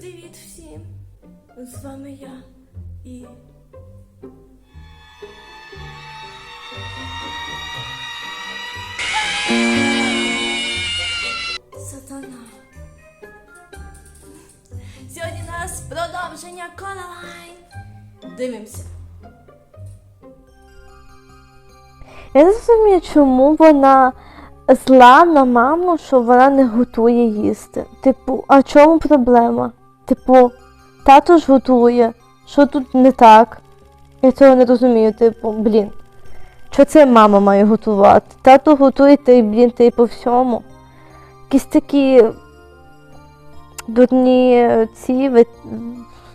Привіт всім! З вами я і. Сатана. Сьогодні у нас продовження Coraline. Дивимося. Я не розумію, чому вона зла на маму, що вона не готує їсти. Типу, а чому проблема? Типу, тато ж готує, що тут не так? Я цього не розумію, типу, блін. Що це мама має готувати? Тато готує та й, блін, та й по всьому. Якісь такі дурні ці ви-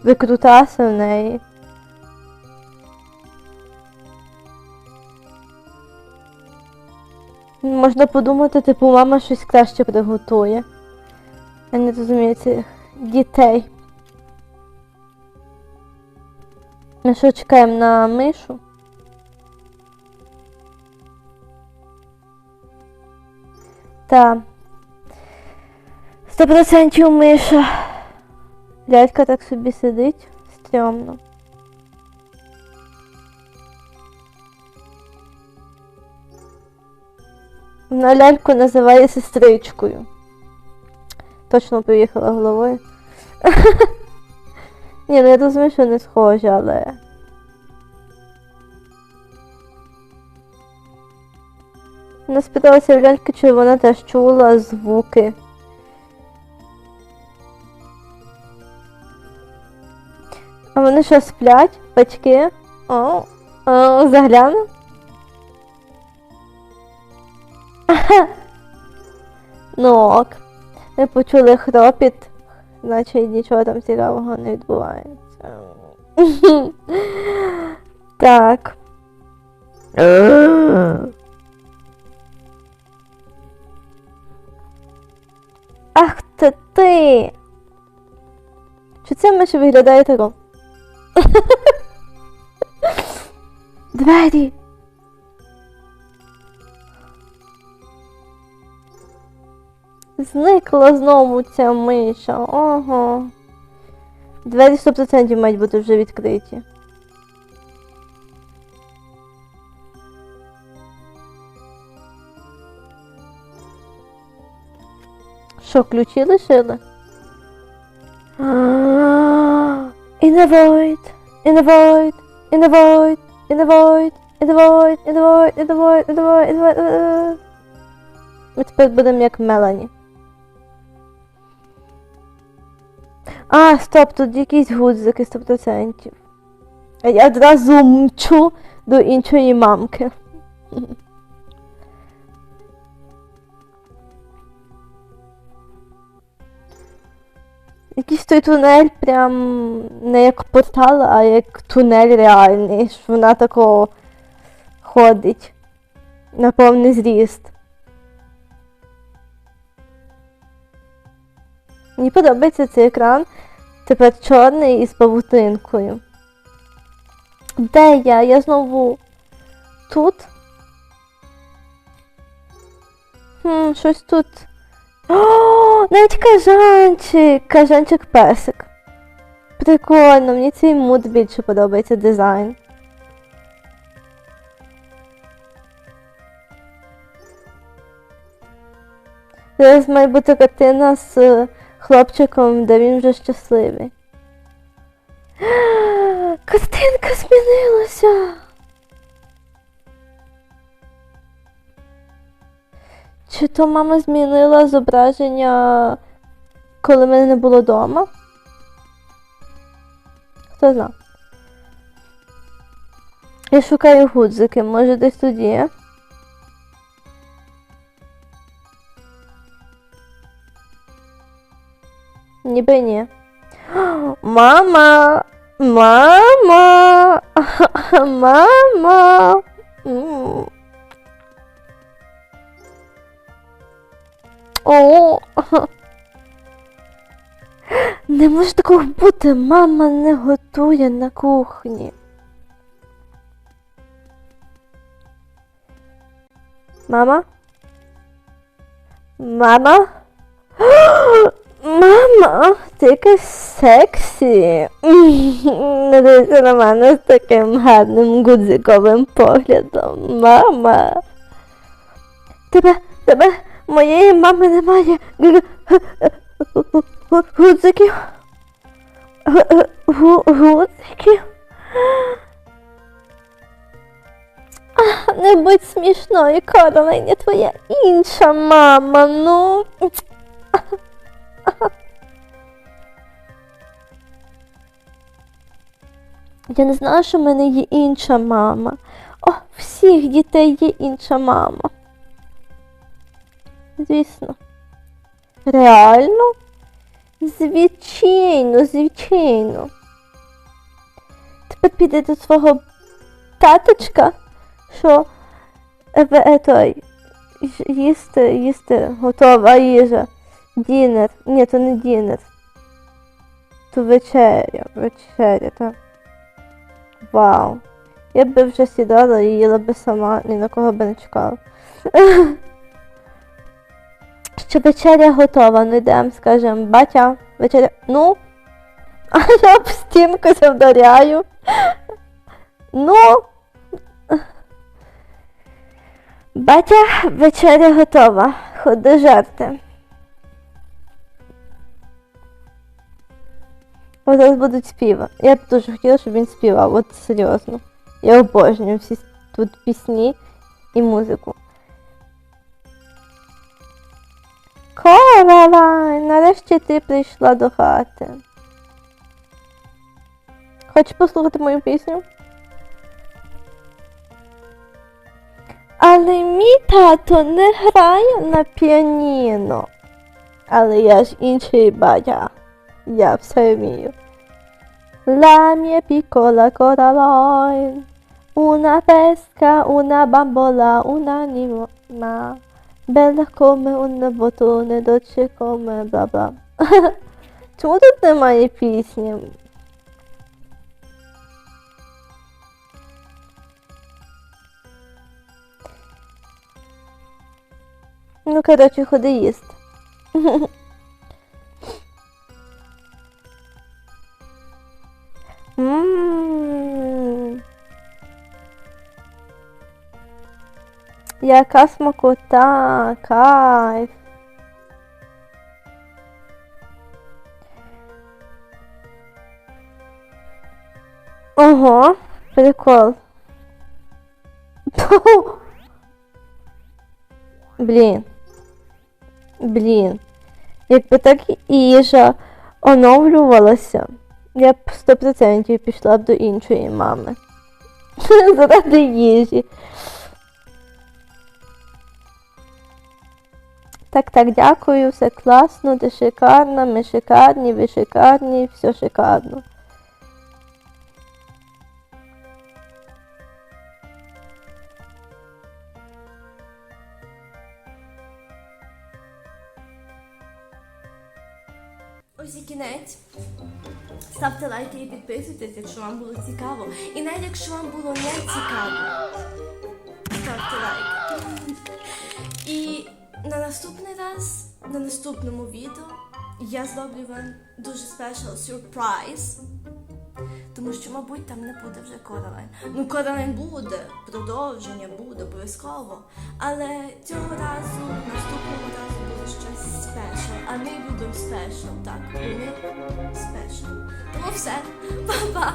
викрутаси в неї. Можна подумати, типу, мама щось краще приготує. Я не розумію цих дітей. Ми що чекаємо на мишу? Та. Сто процентів миша. Дядька так собі сидить. Стрьомно. Вона ляльку називає сестричкою. Точно поїхала головою. Ні, ну я розумію, що не схожі, але. Вона спиталася в ляльки, чи вона теж чула звуки. А вони що сплять? Батьки? О, о, загляну. Ну ок. Ми почули хропіт, наче нічого там цікавого не відбувається. Так. Ах ти ти! Чи це миша виглядає тако? Двері! Зникла знову ця миша. Ого. Двері 100% мають бути вже відкриті. Що, ключі лишили? In the void, in the void, in the void, in the void, in the void, in the void, in the void, in the void, in the void. Ми тепер будемо як Мелані. А, стоп, тут якісь гудзики 100%. А я одразу мчу до іншої мамки. Якийсь той тунель прям не як портал, а як тунель реальний, що вона тако ходить на повний зріст. Мені подобається цей екран. Тепер чорний із павутинкою. Де я? Я знову тут? Хм, щось тут. О, навіть кажанчик! Кажанчик песик. Прикольно, мені цей муд більше подобається дизайн. Зараз має бути картина з е, хлопчиком, де він вже щасливий. Картинка змінилася. Чи то мама змінила зображення, коли мене не було вдома? Хто знає? Я шукаю гудзики, може десь тут Ніби ні. Мама! Мама! Мама! О! Не може такого бути, мама не готує на кухні. Мама? Мама? Мама, ти якась сексі. Не дивися на мене з таким гарним гудзиковим поглядом. Мама. Тебе, тебе, моєї мами немає. Гудзиків. Гудзиків. Не будь смішною, Каролині, твоя інша мама, ну. Я не знала, що в мене є інша мама. О, всіх дітей є інша мама. Звісно. Реально? Звичайно, звичайно. Тепер піде до свого таточка, що е, той, їсти, їсти, готова їжа. Дінер. Ні, то не дінер. То вечеря, вечеря, так. Вау. Я б вже сідала і їла би сама, ні на кого би не чекала. Що вечеря готова, ну йдемо, скажемо, батя, вечеря. Ну, а я об стінку завдаряю. Ну. Батя, вечеря готова. Ходи жерти. О, зараз будуть співи. Я дуже хотіла, щоб він співав, от серйозно. Я обожнюю всі тут пісні і музику. Коралайн, нарешті ти прийшла до хати. Хочеш послухати мою пісню? Але мій тато не грає на піаніно. Але я ж інший батя. Я все вмію. La mia piccola Coraline, una pesca, una bambola, un'anima, bella come un bottone, dolce come bla bla. Чому тут немає пісні? Ну, коротше, ходи їсти. Яка смакота, кайф. Ого, прикол. Блін. Блін. Якби так їжа оновлювалася, я б 100% пішла б до іншої мами. Заради їжі. Так, так, дякую, все класно, ти шикарна, ми шикарні, ви шикарні, все шикарно. Ось і кінець. Ставте лайки і підписуйтесь, якщо вам було цікаво. І навіть якщо вам було не цікаво, ставте лайк. На наступний раз, на наступному відео, я зроблю вам дуже спешл сюрприз. Тому що, мабуть, там не буде вже Коралайн. Ну, Коралайн буде, продовження буде обов'язково. Але цього разу, наступного разу буде щось спешл. А ми любимо спешл, так, ми спешл. Тому все, па-па!